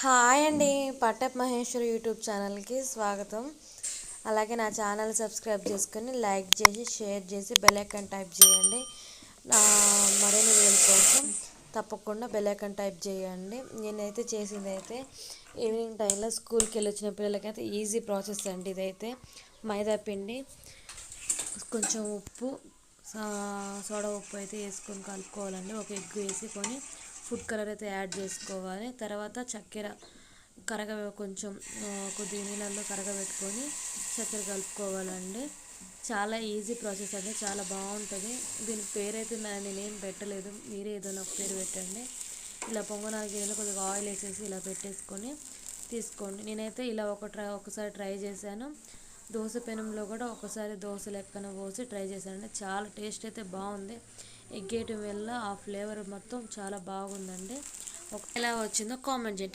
Hi అండి పట్టప్ Maheshwari YouTube ఛానల్కి స్వాగతం. అలాగే నా ఛానల్ సబ్స్క్రైబ్ చేసుకొని లైక్ చేసి షేర్ చేసి బెల్ టైప్ చేయండి. నా మరిన్ని వీడియోల కోసం తప్పకుండా బెల్ టైప్ చేయండి. నేనైతే చేసింది అయితే ఈవినింగ్ టైంలో స్కూల్కి వెళ్ళి వచ్చిన పిల్లలకైతే ఈజీ ప్రాసెస్ అండి ఇదైతే. మైదా పిండి కొంచెం ఉప్పు సోడా ఉప్పు అయితే వేసుకొని కలుపుకోవాలండి. ఒక ఎగ్ వేసుకొని ఫుడ్ కలర్ అయితే యాడ్ చేసుకోవాలి. తర్వాత చక్కెర కరగ కొంచెం కొద్ది నీళ్ళల్లో కరగబెట్టుకొని చక్కెర కలుపుకోవాలండి. చాలా ఈజీ ప్రాసెస్ అండి. చాలా బాగుంటుంది. దీని పేరైతే నేనేం పెట్టలేదు. మీరే ఏదైనా ఒక పేరు పెట్టండి. ఇలా పొంగనాలకి ఏదైనా కొద్దిగా ఆయిల్ వేసేసి ఇలా పెట్టేసుకొని తీసుకోండి. నేనైతే ఇలా ఒక ట్రై ఒకసారి ట్రై చేశాను. దోశ పెనంలో కూడా ఒకసారి దోశ లెక్కన పోసి ట్రై చేశానండి. చాలా టేస్ట్ అయితే బాగుంది. ఎగ్గేయటం వల్ల ఆ ఫ్లేవర్ మొత్తం చాలా బాగుందండి. ఒక ఎలా వచ్చిందో కామెంట్ చేయండి.